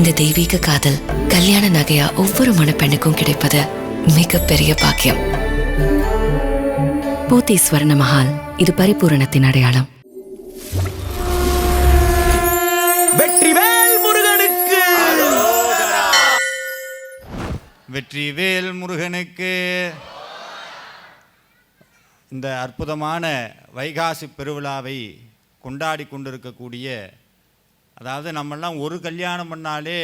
இந்த தெய்வீக காதல் கல்யாண நகையா ஒவ்வொரு மணப்பெண்ணுக்கும் கிடைப்பது மிகப்பெரிய பாக்கியம். போத்தி ஸ்வர்ண மஹால் இது பரிபூரணத்தின் அடையாளம். வெற்றிவேல் முருகனுக்கு! வெற்றிவேல் முருகனுக்கு! இந்த அற்புதமான வைகாசி பெருவிழாவை கொண்டாடி கொண்டிருக்கக்கூடிய அதாவது நம்மெல்லாம் ஒரு கல்யாணம் பண்ணாலே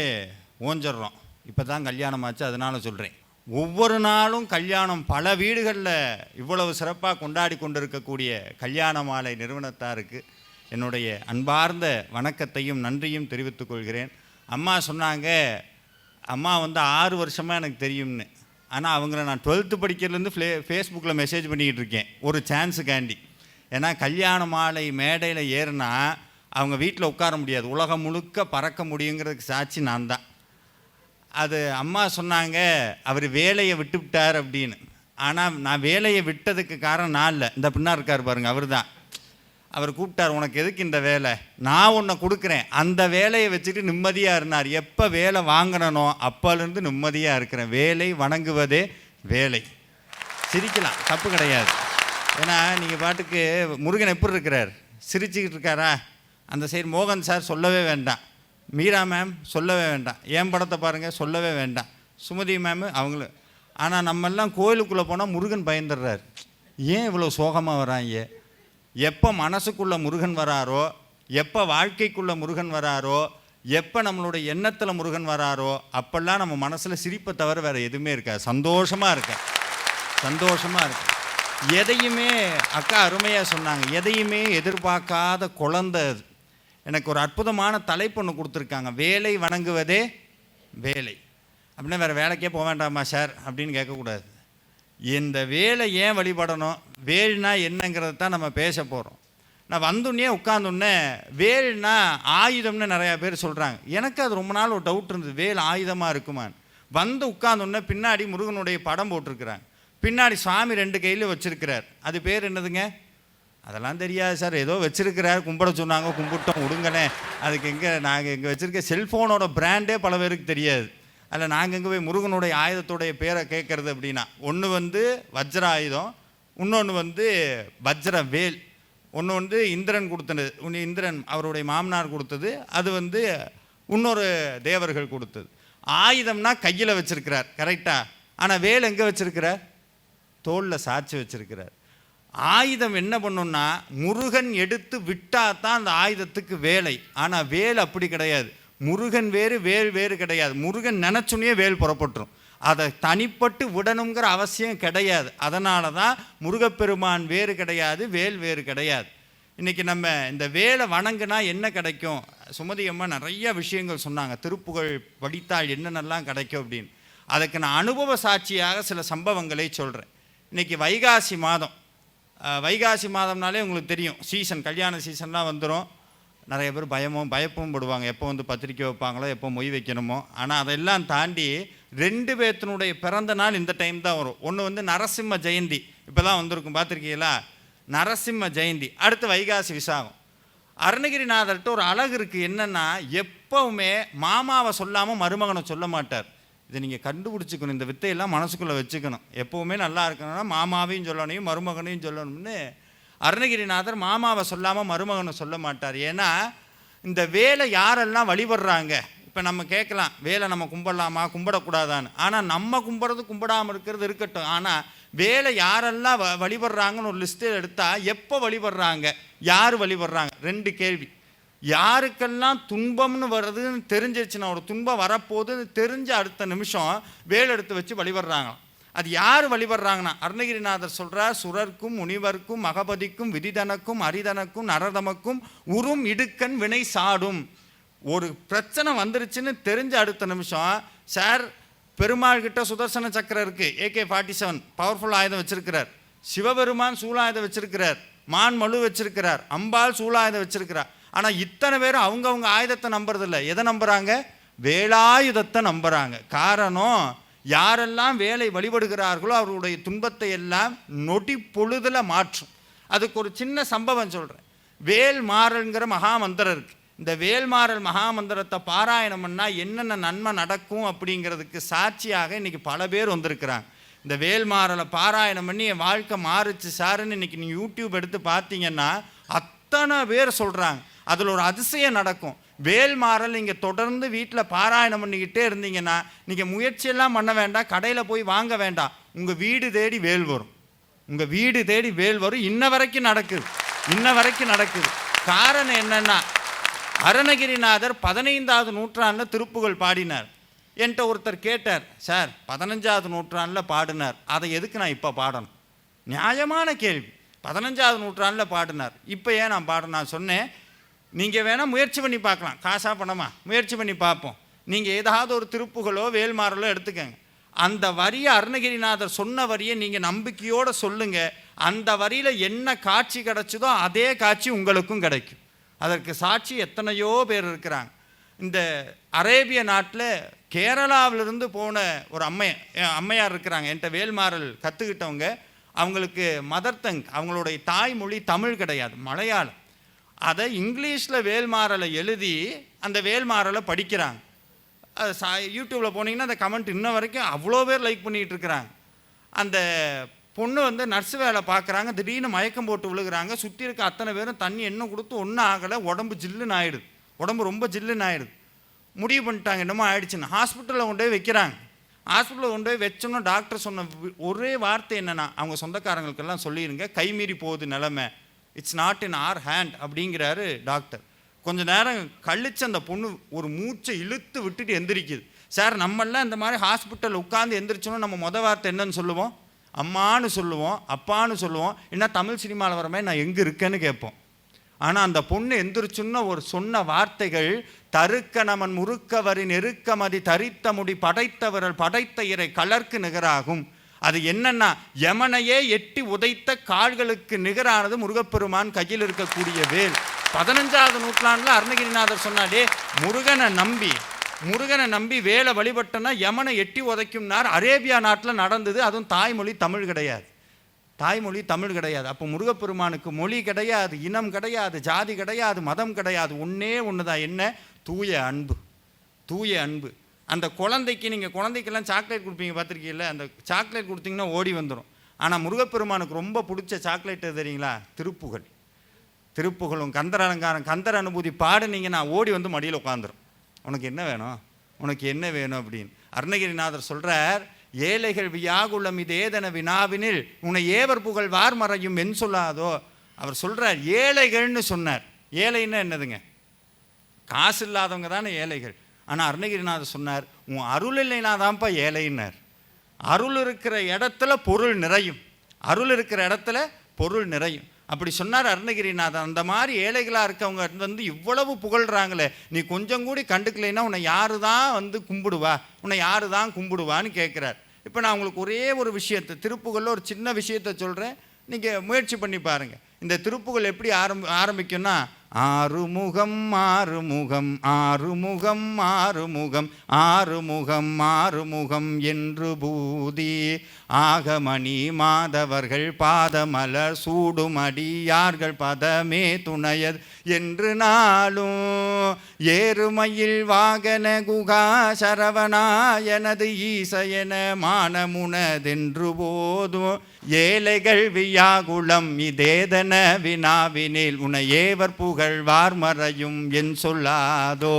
ஓஞ்சிடுறோம் இப்போ தான் கல்யாணம் ஆச்சு அதனால் சொல்கிறேன் ஒவ்வொரு நாளும் கல்யாணம் பல வீடுகளில் இவ்வளவு சிறப்பாக கொண்டாடி கொண்டிருக்கக்கூடிய கல்யாண மாலை நிறுவனத்தாருக்கு என்னுடைய அன்பார்ந்த வணக்கத்தையும் நன்றியும் தெரிவித்துக் கொள்கிறேன். அம்மா சொன்னாங்க அம்மா வந்து ஆறு வருஷமாக எனக்கு தெரியும்னு. ஆனால் அவங்கள நான் டுவெல்த்து படிக்கிறதுலேருந்து ஃப்ளே ஃபேஸ்புக்கில் மெசேஜ் பண்ணிக்கிட்டு இருக்கேன். ஒரு சான்ஸுக்காண்டி ஏன்னா கல்யாண மாலை மேடையில் ஏறுனா அவங்க வீட்டில் உட்கார முடியாது. உலகம் முழுக்க பறக்க முடியுங்கிறதுக்கு சாட்சி நான் தான் அது அம்மா சொன்னாங்க அவர் வேலையை விட்டு விட்டார் அப்படின்னு. ஆனால் நான் வேலையை விட்டதுக்கு காரணம் நான் இல்லை. இந்த பின்னா இருக்கார் பாருங்க அவர் தான் அவர் கூப்பிட்டார் உனக்கு எதுக்கு இந்த வேலை? நான் உன்னை கொடுக்குறேன். அந்த வேலையை வச்சுட்டு நிம்மதியாக இருந்தார். எப்போ வேலை வாங்கினனோ அப்போலேருந்து நிம்மதியாக இருக்கிறேன். வேலை வணங்குவதே வேலை. சிரிக்கலாம். தப்பு கிடையாது. ஏன்னா நீங்கள் பாட்டுக்கு முருகன் எப்படி இருக்கிறார்? சிரிச்சுக்கிட்டு இருக்காரா? அந்த சைடு மோகன் சார் சொல்லவே வேண்டாம். மீரா மேம் சொல்லவே வேண்டாம். என் படத்தை பாருங்கள் சொல்லவே வேண்டாம். சுமதி மேம் அவங்களும் ஆனால் நம்மெல்லாம் கோயிலுக்குள்ளே போனால் முருகன் பயந்துடுறார். ஏன் இவ்வளோ சோகமாக வராங்க? எப்போ மனசுக்குள்ளே முருகன் வராரோ? எப்போ வாழ்க்கைக்குள்ளே முருகன் வராரோ? எப்போ நம்மளுடைய எண்ணத்தில் முருகன் வராரோ? அப்பெல்லாம் நம்ம மனசில் சிரிப்பை தவிர வேறு எதுவுமே இருக்காது. சந்தோஷமாக இருக்கேன் சந்தோஷமாக இருக்கு. எதையுமே அக்கா அருமையாக சொன்னாங்க. எதையுமே எதிர்பார்க்காத குழந்தை அது. எனக்கு ஒரு அற்புதமான தலைப்பு ஒன்று கொடுத்துருக்காங்க. வேலை வணங்குவதே வேலை. அப்படின்னா வேறு வேலைக்கே போக வேண்டாமா சார்? அப்படின்னு கேட்கக்கூடாது. இந்த வேலை ஏன் வழிபடணும்? வேல்னா என்னங்கிறத தான் நம்ம பேச போகிறோம் நான் வந்தோடனே உட்காந்தோடனே வேல்னா ஆயுதம்னு நிறையா பேர் சொல்கிறாங்க எனக்கு அது ரொம்ப நாள் ஒரு டவுட் இருந்தது. வேல் ஆயுதமாக இருக்குமான்னு. வந்து உட்காந்தோடனே பின்னாடி முருகனுடைய படம் போட்டிருக்கிறாங்க. பின்னாடி சுவாமி ரெண்டு கையில் வச்சுருக்கிறார். அது பேர் என்னதுங்க? அதெல்லாம் தெரியாது சார். ஏதோ வச்சுருக்கிறார். கும்பிட சொன்னாங்க. கும்பிட்டோம். விடுங்கண்ணே அதுக்கு எங்கே நாங்கள் இங்கே வச்சுருக்க செல்ஃபோனோட பிராண்டே பல பேருக்கு தெரியாது. அதில் நாங்கள் எங்கே போய் முருகனுடைய ஆயுதத்துடைய பேரை கேட்குறது அப்படின்னா ஒன்று வந்து வஜ்ர ஆயுதம் இன்னொன்று வந்து வஜ்ர வேல். ஒன்று வந்து இந்திரன் கொடுத்தது. ஒன்று இந்திரன் அவருடைய மாமனார் கொடுத்தது. அது வந்து இன்னொரு தேவர்கள் கொடுத்தது. ஆயுதம்னா கையில் வச்சுருக்கிறார். கரெக்டாக ஆனால் வேல் எங்கே வச்சுருக்கிறார்? தோளில் சாட்சி வச்சுருக்கிறார். ஆயுதம் என்ன பண்ணுன்னா முருகன் எடுத்து விட்டால் தான் அந்த ஆயுதத்துக்கு வேலை. ஆனால் வேல் அப்படி கிடையாது. முருகன் வேறு வேல் வேறு கிடையாது. முருகன் நினச்சுனே வேல் புறப்பட்டுரும். அதை தனிப்பட்டு விடணுங்கிற அவசியம் கிடையாது. அதனால தான் முருகப்பெருமான் வேறு கிடையாது வேல் வேறு கிடையாது. இன்றைக்கி நம்ம இந்த வேலை வணங்கினா என்ன கிடைக்கும்? சுமதி அம்மா நிறைய விஷயங்கள் சொன்னாங்க. திருப்புகழ் படித்தால் என்னென்னலாம் கிடைக்கும் அப்படின்னு. அதுக்கு நான் அனுபவ சாட்சியாக சில சம்பவங்களை சொல்கிறேன் இன்றைக்கி வைகாசி மாதம். வைகாசி மாதம்னாலே உங்களுக்கு தெரியும். சீசன் கல்யாண சீசன்லாம் வந்துடும் நிறைய பேர் பயமும் பயப்பும் படுவாங்க. எப்போ வந்து பத்திரிக்கை வைப்பாங்களோ எப்போ மொய் வைக்கணுமோ. ஆனால் அதெல்லாம் தாண்டி ரெண்டு பேர்த்தினுடைய பிறந்த நாள் இந்த டைம் தான் வரும். ஒன்று வந்து நரசிம்ம ஜெயந்தி. இப்போ தான் வந்திருக்கும். பார்த்துருக்கீங்களா? நரசிம்ம ஜெயந்தி. அடுத்து வைகாசி விசாகம். அருணகிரிநாதர்கிட்ட ஒரு அழகு இருக்குது என்னென்னா எப்போவுமே மாமாவை சொல்லாமல் மருமகனை சொல்ல மாட்டார். இதை நீங்கள் கண்டுபிடிச்சிக்கணும். இந்த வித்தையெல்லாம் மனசுக்குள்ளே வச்சுக்கணும். எப்போவுமே நல்லா இருக்கணும்னா மாமாவையும் சொல்லணும் மருமகனையும் சொல்லணும்னு அருணகிரிநாதர் மாமாவை சொல்லாமல் மருமகனை சொல்ல மாட்டார். ஏன்னா இந்த வேலை யாரெல்லாம் வழிபடுறாங்க? இப்போ நம்ம கேட்கலாம் வேலை நம்ம கும்பிடலாமா? கும்பிடக்கூடாதான்னு. ஆனால் நம்ம கும்பிட்றது கும்பிடாமல் இருக்கிறது இருக்கட்டும். ஆனால் வேலை யாரெல்லாம் வ வழிபடுறாங்கன்னு ஒரு லிஸ்ட்டு எடுத்தால் எப்போ வழிபடுறாங்க? யார் வழிபடுறாங்க? ரெண்டு கேள்வி. யாருக்கெல்லாம் துன்பம்னு வருதுன்னு தெரிஞ்சிருச்சுன்னா ஒரு துன்பம் வரப்போகுதுன்னு தெரிஞ்ச அடுத்த நிமிஷம் வேல் எடுத்து வச்சு வழிபடுறாங்க. அது யார் வழிபடுறாங்கன்னா அருணகிரிநாதர் சொல்கிறார் சுரர்க்கும் முனிவர்க்கும் மகபதிக்கும் விதிதனக்கும் அரிதனக்கும் நரதமக்கும் உறும் இடுக்கண் வினை சாடும். ஒரு பிரச்சனை வந்துருச்சுன்னு தெரிஞ்ச அடுத்த நிமிஷம் சார் பெருமாள் கிட்ட சுதர்சன சக்கரம் இருக்குது ஏகே ஃபார்ட்டி செவன் பவர்ஃபுல் ஆயுதம் வச்சிருக்கிறார். சிவபெருமான் சூலாயுதம் வச்சிருக்கிறார். மான் மலு வச்சிருக்கிறார். அம்பாள் சூழாயுதம் வச்சிருக்கிறார். ஆனால் இத்தனை பேரும் அவங்கவுங்க ஆயுதத்தை நம்புறதில்ல. எதை நம்புகிறாங்க வேலாயுதத்தை நம்புகிறாங்க காரணம் யாரெல்லாம் வேலை வழிபடுகிறார்களோ அவர்களுடைய துன்பத்தை எல்லாம் நொடி பொழுதில் மாற்றும். அதுக்கு ஒரு சின்ன சம்பவம் சொல்கிறேன் வேல் மாறல்ங்கிற மகா இருக்குது இருக்கு. இந்த வேல்மாறல் மகாமந்திரத்தை பாராயணம் பண்ணால் என்னென்ன நன்மை நடக்கும் அப்படிங்கிறதுக்கு சாட்சியாக இன்றைக்கி பல பேர் வந்திருக்கிறாங்க. இந்த வேல்மாறலை பாராயணம் பண்ணி என் வாழ்க்கை மாறுச்சு சாருன்னு இன்றைக்கி நீங்கள் யூடியூப் எடுத்து பார்த்தீங்கன்னா அத்தனை பேர் சொல்கிறாங்க அதில் ஒரு அதிசயம் நடக்கும். வேல்மாறல் நீங்கள் தொடர்ந்து வீட்டில் பாராயணம் பண்ணிக்கிட்டே இருந்தீங்கன்னா நீங்கள் முயற்சியெல்லாம் பண்ண வேண்டாம் கடையில் போய் வாங்க வேண்டாம். உங்கள் வீடு தேடி வேல் வரும். உங்கள் வீடு தேடி வேல் வரும். இன்ன வரைக்கும் நடக்குது. இன்ன வரைக்கும் நடக்குது. காரணம் என்னென்னா அருணகிரிநாதர் பதினைந்தாவது நூற்றாண்டில் திருப்புகழ் பாடினார். என்கிட்ட ஒருத்தர் கேட்டார் சார் பதினஞ்சாவது நூற்றாண்டில் பாடினார். அதை எதுக்கு நான் இப்போ பாடணும்? நியாயமான கேள்வி. பதினஞ்சாவது நூற்றாண்டில் பாடினார். இப்போ ஏன் நான் பாடினா நான் சொன்னேன் நீங்கள் வேணால் முயற்சி பண்ணி பார்க்கலாம். காசாக பணமா? முயற்சி பண்ணி பார்ப்போம். நீங்கள் ஏதாவது ஒரு திருப்புகளோ வேல்மாறலோ எடுத்துக்கங்க. அந்த வரியை அருணகிரிநாதர் சொன்ன வரியை நீங்கள் நம்பிக்கையோடு சொல்லுங்கள் அந்த வரியில் என்ன காட்சி கிடச்சதோ அதே காட்சி உங்களுக்கும் கிடைக்கும். அதற்கு சாட்சி எத்தனையோ பேர் இருக்கிறாங்க. இந்த அரேபிய நாட்டில் கேரளாவிலிருந்து போன ஒரு அம்மை அம்மையார் இருக்கிறாங்க. என்கிட்ட வேல்மாறல் கற்றுக்கிட்டவங்க அவங்களுக்கு மதர் டங் அவங்களுடைய தாய்மொழி தமிழ் கிடையாது. மலையாளம். அதை இங்கிலீஷில் வேல்மாறலை எழுதி அந்த வேல்மாறலை படிக்கிறாங்க. அது சா யூடியூப்பில் போனீங்கன்னா அந்த கமெண்ட் இன்ன வரைக்கும் அவ்வளோ பேர் லைக் பண்ணிகிட்டு இருக்கிறாங்க. அந்த பொண்ணு வந்து நர்ஸ் வேலை பார்க்குறாங்க திடீர்னு மயக்கம் போட்டு விழுகிறாங்க. சுற்றி இருக்க அத்தனை பேரும் தண்ணி எண்ணெய் கொடுத்து ஒன்றும் ஆகலை உடம்பு ஜில்லுன்னு ஆயிடுது. உடம்பு ரொம்ப ஜில்லுன்னு ஆயிடுது. முடிவு பண்ணிட்டாங்க என்னமோ ஆயிடுச்சுன்னு. ஹாஸ்பிட்டலில் கொண்டு போய் வைக்கிறாங்க. ஹாஸ்பிட்டலில் கொண்டு போய் வச்சோன்னா டாக்டர் சொன்ன ஒரே வார்த்தை என்னென்னா அவங்க சொந்தக்காரங்களுக்கெல்லாம் சொல்லிடுங்க கைமீறி போகுது நிலமை. It's not in our hand அப்படிங்கிறாரு டாக்டர் கொஞ்ச நேரம் கழித்து அந்த பொண்ணு ஒரு மூச்சை இழுத்து விட்டுட்டு எந்திரிக்குது. சார் நம்மளாம் இந்த மாதிரி ஹாஸ்பிட்டல் உட்காந்து எந்திரிச்சோன்னா நம்ம மொதல் வார்த்தை என்னன்னு சொல்லுவோம்? அம்மான்னு சொல்லுவோம் அப்பான்னு சொல்லுவோம். என்ன தமிழ் சினிமாவில் வர மாதிரி நான் எங்கே இருக்கேன்னு கேட்போம். ஆனால் அந்த பொண்ணு எந்திரிச்சுன்னு ஒரு சொன்ன வார்த்தைகள் தருக்க நமன் முறுக்கவரின் நெருக்கமதி தரித்த முடி படைத்தவர்கள் படைத்த இறை கலர்க்கு நிகராகும். அது என்னன்னா யமனையே எட்டி உதைத்த கால்களுக்கு நிகரானது முருகப்பெருமான் கையில் இருக்கக்கூடிய வேல். பதினஞ்சாவது நூற்றாண்டில் அருணகிரிநாதர் சொன்னாலே முருகனை நம்பி முருகனை நம்பி வேலை வழிபட்டனா யமனை எட்டி உதைக்கும்னார் அரேபியா நாட்டில் நடந்தது அதுவும் தாய்மொழி தமிழ் கிடையாது. தாய்மொழி தமிழ் கிடையாது. அப்போ முருகப்பெருமானுக்கு மொழி கிடையாது இனம் கிடையாது ஜாதி கிடையாது மதம் கிடையாது. ஒன்றே ஒன்று தான் என்ன? தூய அன்பு. தூய அன்பு. அந்த குழந்தைக்கு நீங்கள் குழந்தைக்கெல்லாம் சாக்லேட் கொடுப்பீங்க பார்த்துருக்கீங்கள அந்த சாக்லேட் கொடுத்தீங்கன்னா ஓடி வந்துடும் ஆனால் முருகப்பெருமானுக்கு ரொம்ப பிடிச்ச சாக்லேட் தெரியுங்களா? திருப்புகழ் திருப்புகழும் கந்தர் அலங்காரம் கந்தர் அனுபூதி பாடுனீங்கன்னா ஓடி வந்து மடியில் உட்காந்துரும். உனக்கு என்ன வேணும்? உனக்கு என்ன வேணும் அப்படின்னு. அருணகிரிநாதர் சொல்கிறார் ஏழைகள் வியாகுளம் இது ஏதன வினாவினில் உன்னை ஏவர் புகழ் வார் மறையும் என் சொல்லாதோ? அவர் சொல்கிறார் ஏழைகள்னு சொன்னார். ஏழைன்னா என்னதுங்க? காசு இல்லாதவங்க தானே ஏழைகள். ஆனால் அருணகிரிநாதர் சொன்னார் உன் அருள் இல்லைனா தான்ப்பா ஏழைன்னார். அருள் இருக்கிற இடத்துல பொருள் நிறையும். அருள் இருக்கிற இடத்துல பொருள் நிறையும். அப்படி சொன்னார் அருணகிரிநாதன் அந்த மாதிரி ஏழைகளாக இருக்கவங்க வந்து இவ்வளவு புகழ்கிறாங்களே நீ கொஞ்சம் கூடி கண்டுக்கலைன்னா உன்னை யாரு தான் வந்து கும்பிடுவா? உன்னை யாரு தான் கும்பிடுவான்னு கேட்குறார் இப்போ நான் உங்களுக்கு ஒரே ஒரு விஷயத்தை திருப்புகளில் ஒரு சின்ன விஷயத்த சொல்கிறேன் நீங்கள் முயற்சி பண்ணி பாருங்கள் இந்த திருப்புகள் எப்படி ஆரம்பி ஆரம்பிக்கும்னா ஆறுமுகம் ஆறுமுகம் ஆறுமுகம் ஆறுமுகம் ஆறுமுகம் ஆறுமுகம் என்று பூதி ஆகமணி மாதவர்கள் பாதமலர் சூடுமடியார்கள் பதமே துணையது என்று நாளும் ஏறுமையில் வாகன குகா சரவணா எனது ஈசையன மானமுனதென்று போதும் ஏழைகள் வியாகுளம் இதேதன வினாவினில் உனையேவர் புகழ் மறையும் என் சொல்லாதோ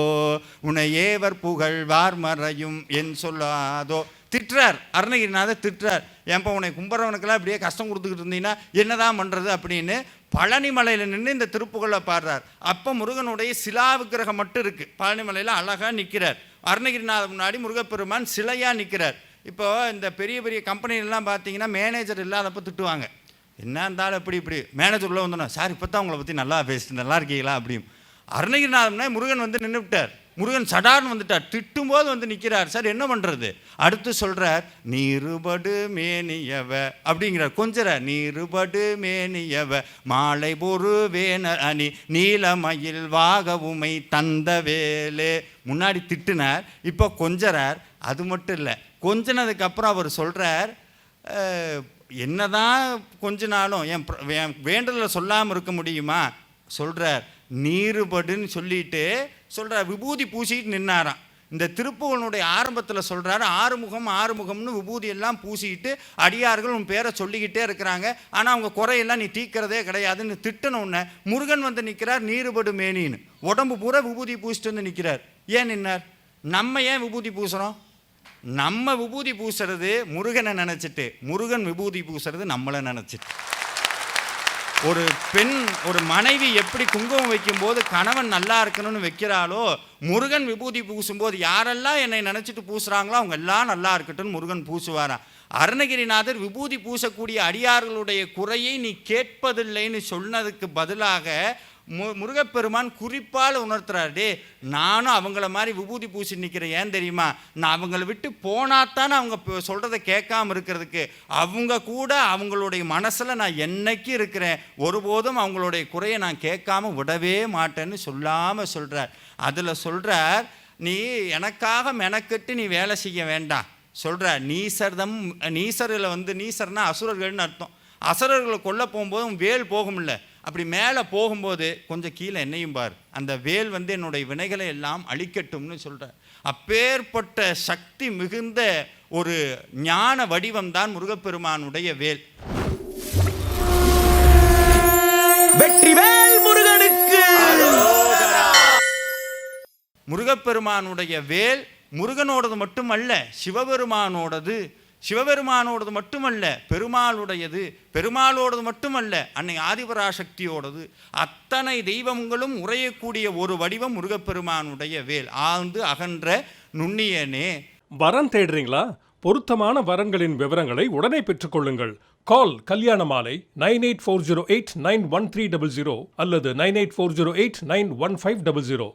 உனையேவர் புகழ் மறையும் என் சொல்லாதோ. திட்டுறார் அருணகிரிநாதர் திட்டுறார். ஏன்பா உன்னை கும்புறவனுக்கெல்லாம் இப்படியே கஷ்டம் கொடுத்துக்கிட்டு இருந்தீங்கன்னா என்னதான் பண்ணுறது அப்படின்னு பழனிமலையில் நின்று இந்த திருப்புகழை பாடுறார். அப்போ முருகனுடைய சிலா விக்கிரகம் மட்டும் இருக்குது பழனிமலையில் அழகாக நிற்கிறார் அருணகிரிநாதர் முன்னாடி முருகப்பெருமான் சிலையாக நிற்கிறார் இப்போ இந்த பெரிய பெரிய கம்பெனிலாம் பார்த்தீங்கன்னா மேனேஜர் இல்லாதப்போ திட்டுவாங்க. என்ன இருந்தாலும் எப்படி இப்படி? மேனேஜர் உள்ளே வந்தோன்னா சார் இப்போ தான் உங்களை பற்றி நல்லா பேசிட்டு நல்லா இருக்கீங்களா? அப்படியும் அருணகிரிநாதம்னா முருகன் வந்து நின்று விட்டார் முருகன் சடார்னு வந்துட்டார். திட்டும்போது வந்து நிற்கிறார் சார் என்ன பண்ணுறது அடுத்து சொல்கிறார் நீருபடு மேனியவ அப்படிங்கிறார். கொஞ்சர நீருபடு மேனியவ மாலை பொறு வேண அணி நீலமயில் வாக உமை தந்த வேலே முன்னாடி திட்டுனார் இப்போ கொஞ்சறார். அது மட்டும் இல்லை கொஞ்சினதுக்கப்புறம் அவர் சொல்கிறார் என்னதான் கொஞ்ச நாளும் என் பிர- என் சொல்லாமல் இருக்க முடியுமா? சொல்கிறார் நீருபடுன்னு சொல்லிட்டு சொல்கிறார் விபூதி பூசிட்டு நின்னாராம். இந்த திருப்புவனுடைய ஆரம்பத்தில் சொல்கிறாரு ஆறுமுகம் ஆறுமுகம்னு விபூதி எல்லாம் பூசிக்கிட்டு அடியார்கள் உன் பேரை சொல்லிக்கிட்டே இருக்கிறாங்க. ஆனால் அவங்க குறையெல்லாம் நீ தீக்கிறதே கிடையாதுன்னு திட்டின முருகன் வந்து நிற்கிறார் நீருபடு மேனின்னு. உடம்பு பூரா விபூதி பூசிட்டு வந்து நிற்கிறார் ஏன் நின்னார்? நம்ம ஏன் விபூதி பூசுகிறோம் நம்ம விபூதி பூசுறது முருகனை நினச்சிட்டு முருகன் விபூதி பூசுறது நம்மளை நினச்சிட்டு. ஒரு பெண் ஒரு மனைவி எப்படி குங்குமம் வைக்கும்போது கணவன் நல்லா இருக்கணும்னு வைக்கிறாளோ முருகன் விபூதி பூசும்போது யாரெல்லாம் என்னை நினச்சிட்டு பூசுகிறாங்களோ அவங்க எல்லாம் நல்லா இருக்கட்டும்னு முருகன் பூசுவாராம். அருணகிரிநாதர் விபூதி பூசக்கூடிய அடியார்களுடைய குறையை நீ கேட்பதில்லைன்னு சொன்னதுக்கு பதிலாக மு முருகப்பெருமான் குறிப்பால் உணர்த்துறாரு. டே நானும் அவங்கள மாதிரி விபூதி பூசி நிற்கிறேன் ஏன் தெரியுமா? நான் அவங்கள விட்டு போனாத்தானே அவங்க சொல்கிறத கேட்காம இருக்கிறதுக்கு. அவங்க கூட அவங்களுடைய மனசில் நான் என்னைக்கு இருக்கிறேன்? ஒருபோதும் அவங்களுடைய குறையை நான் கேட்காம விடவே மாட்டேன்னு சொல்லாமல் சொல்கிறார் அதில் சொல்கிறார் நீ எனக்காக மெனக்கெட்டு நீ வேலை செய்ய வேண்டாம். சொல்கிற நீசர்தம் நீசரில் வந்து நீசர்னா அசுரர்கள்னு அர்த்தம். அசுரர்களை கொல்ல போகும்போது வேல் போகும்ல. அப்படி மேலே போகும்போது கொஞ்சம் கீழே என்னையும் பார். அந்த வேல் வந்து என்னுடைய வினைகளை எல்லாம் அழிக்கட்டும்னு சொல்கிறார் அப்பேற்பட்ட சக்தி மிகுந்த ஒரு ஞான வடிவம் தான் முருகப்பெருமானுடைய வேல். வெற்றிவேல் முருகனுக்கு. முருகப்பெருமானுடைய வேல் முருகனோடது மட்டுமல்ல சிவபெருமானோடது சிவபெருமானோடது மட்டுமல்ல பெருமாளுடையது பெருமாளோடது மட்டுமல்ல அன்னை ஆதிபராசக்தியோடது அத்தனை தெய்வங்களும் உறையக்கூடிய ஒரு வடிவம் முருகப்பெருமானுடைய வேல். ஆழ்ந்து அகன்ற நுண்ணியனே. வரம் தேடுறீங்களா? பொருத்தமான வரன்களின் விவரங்களை உடனே பெற்றுக்கொள்ளுங்கள். Call Kalyana Malai nine eight four zero eight nine one three double zero அல்லது nine eight four zero eight nine one five double zero.